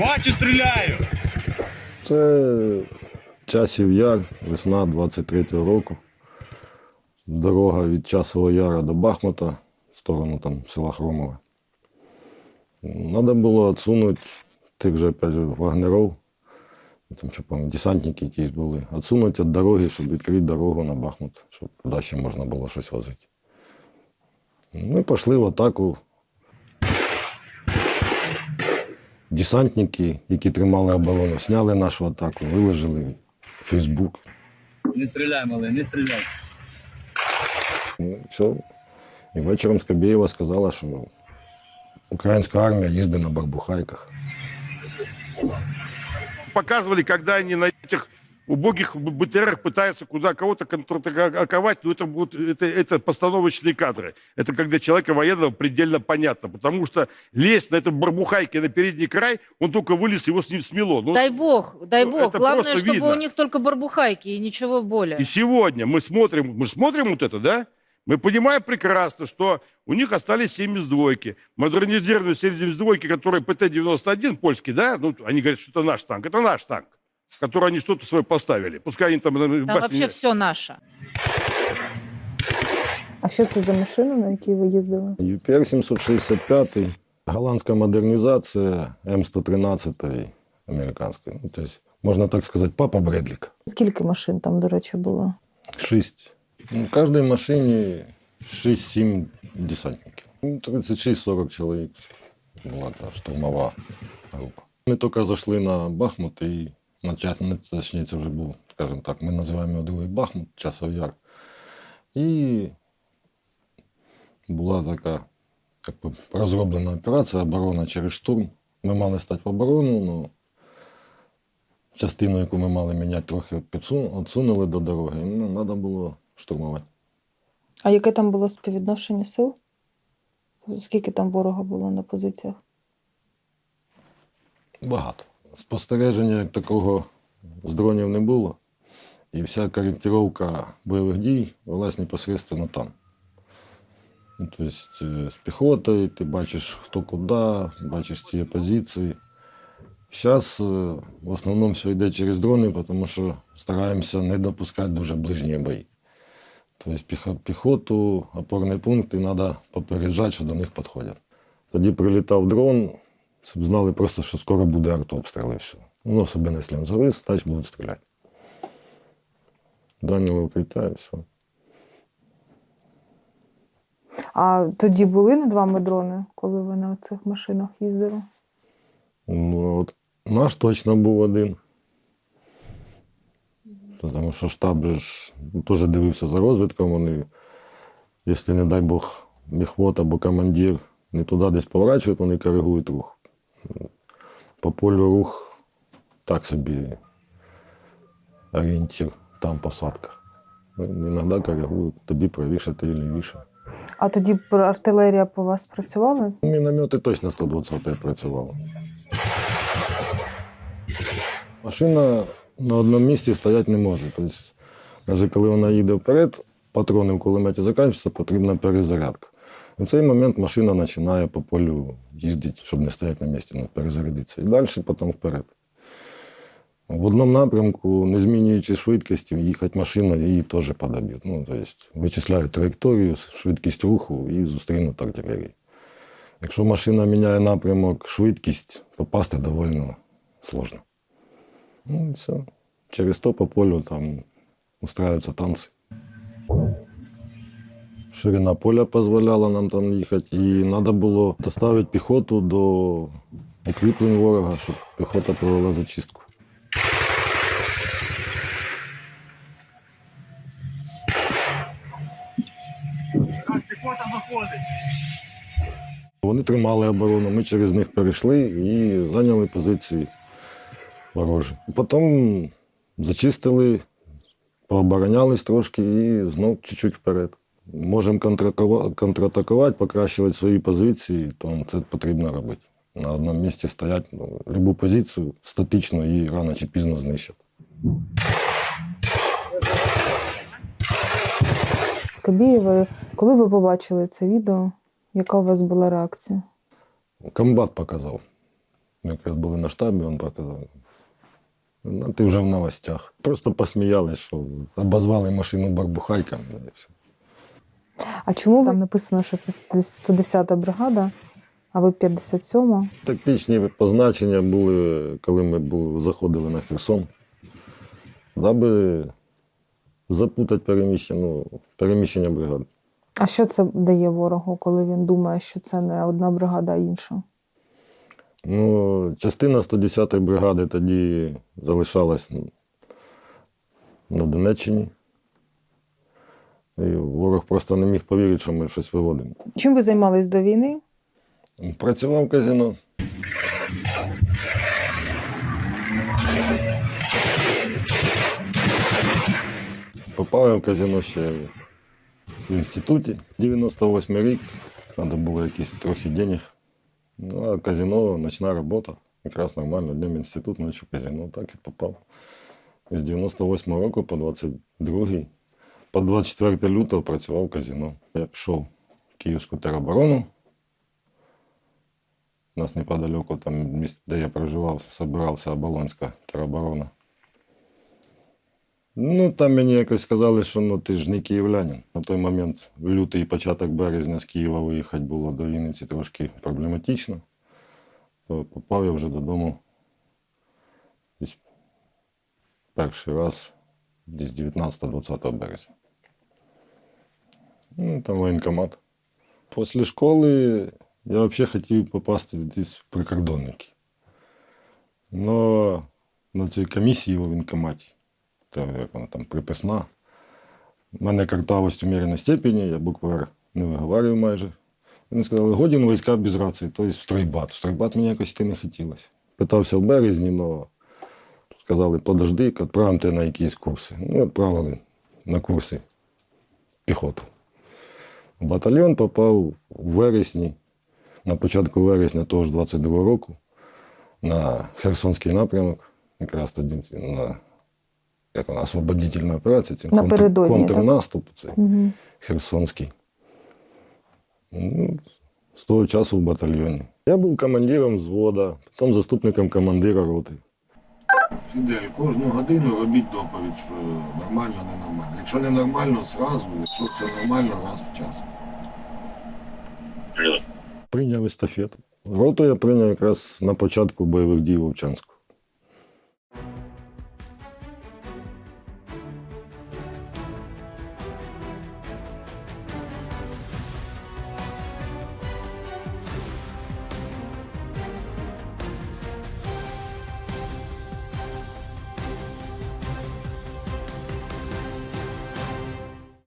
Бачу, стріляю! Це часів яр, весна 23-го року. Дорога від Часового Яра до Бахмута, в сторону там села Хромове. Надо було відсунути тих же вагнеров, там, що, десантники якісь були, відсунути від дороги, щоб відкрити дорогу на Бахмут, щоб туди ще можна було щось возити. Ми пішли в атаку. Десантники, які тримали оборону, сняли нашу атаку, виложили в Фейсбук. Не стріляй, малий, не стріляй. Ну, все. І вечором Скабєєва сказала, що українська армія їздить на барбухайках. показывали, когда они на этих убогих БТРах пытаются куда кого-то контратаковать, но это, будут, это, это постановочные кадры. Это когда человека военного предельно понятно, потому что лезть на этом барбухайке на передний край, он только вылез, его с ним смело. Ну, Дай бог, дай ну, бог. Главное, чтобы видно. у них только барбухайки и ничего более. И сегодня мы смотрим, мы же смотрим вот это, да? Мы понимаем прекрасно, что у них остались 72-ки. Модернизированные 72-ки, которые ПТ-91 польский, да? Ну, они говорят, что это наш танк. Это наш танк, который они что-то свое поставили. Пускай они там... Там вообще все наше. А що це за машина, на якій ви їздили? UPR 765, голландська модернізація М113 американська. Ну, тобто, можна так сказати, папа Бредлік. Скільки машин там, до речі, було? Шість. Ну, в кожній машині 6-7 десантників. Ну, 36-40 чоловік була ця штурмова група. Ми тільки зайшли на Бахмут і на час, ну, точніше, це вже був, скажімо так, ми називаємо його другий Бахмут, часов яр. І була така як би, розроблена операція оборона через штурм. Ми мали стати в оборону, але частину, яку ми мали міняти, трохи відсунули до дороги. і Ну, треба було штурмувати. А яке там було співвідношення сил? Скільки там ворога було на позиціях? Багато. Спостереження як такого з дронів не було. І вся коректировка бойових дій велась непосредственно там. Тобто е, з піхотою ти бачиш, хто куди, бачиш ці позиції. Зараз в основному все йде через дрони, тому що стараємося не допускати дуже ближні бої. Тобто піхоту, опорні пункти треба попереджати, що до них підходять. Тоді прилітав дрон, щоб знали просто, що скоро буде артобстріл і все. Ну, якщо він завис, значить будуть стріляти. Даніло укриття і все. А тоді були над вами дрони, коли ви на цих машинах їздили? Ну, от наш точно був один. Тому що штаб же ж теж дивився за розвідком. Вони, якщо, не дай Бог, міхвод або командир не туди десь поворачують, вони коригують рух. По полю рух так собі орієнтир, там посадка. Іноді коригують, тобі правіше, ти лівіше. А тоді артилерія по вас працювала? Міномети точно 120 працювали. Машина на одному місці стояти не може. Тобто, навіть коли вона їде вперед, патрони в кулеметі закінчуються, потрібна перезарядка. В цей момент машина починає по полю їздити, щоб не стояти на місці, ну, перезарядитися. І далі потім вперед. В одному напрямку, не змінюючи швидкості, їхати машина її теж подоб'ють. Ну, тобто, вичисляють траєкторію, швидкість руху і зустрінуть артилерію. Якщо машина міняє напрямок, швидкість, попасти доволі сложно. Ну і все. Через то по полю там устраиваются танцы. Ширина поля дозволяла нам там їхати, і треба було доставити піхоту до укріплень ворога, щоб піхота провела зачистку. Піхота виходить. Вони тримали оборону, ми через них перейшли і зайняли позиції ворожі. Потім зачистили, пооборонялись трошки і знов чуть-чуть вперед. Можемо контратакувати, покращувати свої позиції, то це потрібно робити. На одному місці стоять, ну, любу позицію статично її рано чи пізно знищать. Скабієва, коли ви побачили це відео, яка у вас була реакція? Комбат показав. Ми якраз були на штабі, він показав. Ну, ти вже в новостях. Просто посміялись, що обозвали машину барбухайками. і все. А чому там написано, що це 110-та бригада, а ви 57-ма? Тактичні позначення були, коли ми були, заходили на Херсон, даби запутати переміщення, ну, переміщення бригади. А що це дає ворогу, коли він думає, що це не одна бригада, а інша? Ну, частина 110-ї бригади тоді залишалась на Донеччині. І ворог просто не міг повірити, що ми щось виводимо. Чим ви займались до війни? Працював в казино. Попав я в казино ще в інституті. 98 рік. Треба було якісь трохи денег. Ну, а казино, ночна робота. Якраз нормально. Днем інститут, ночі казино. Так і попав. З 98 року по 22 по 24 лютого працював казино. Я пішов в Київську тероборону. У нас неподалеку, там, де я проживав, собирався Оболонська тероборона. Ну, там мені якось сказали, що ну, ти ж не київлянин. На той момент, лютий початок березня з Києва виїхати було до Вінниці трошки проблематично. То попав я вже додому десь перший раз, десь 19-20 березня. Ну, там воєнкомат. Після школи я взагалі хотів попасти десь в прикордонники. Но на цій комісії у воєнкоматі, це як вона там приписна. У мене картавость умірена степені, я букву «Р» не виговорюю майже. Вони сказали, годін війська без рації, тобто в стройбат. В стройбат мені якось йти не хотілося. Питався в березні, але сказали, подожди, відправимо тебе на якісь курси. Ну, відправили на курси піхоту. Батальйон попав у вересні, на початку вересня того ж 22 року на Херсонський напрямок, якраз тоді на як вона, освободительна операція, ці контр, контрнаступ цей Угу. Херсонський. Ну, з того часу в батальйоні. Я був командиром взвода, потім заступником командира роти. Фідель, кожну годину робіть доповідь, що нормально, ненормально. Якщо не нормально, зразу, якщо все нормально, раз в час. Прийняв естафету. Роту я прийняв якраз на початку бойових дій в Овчанську.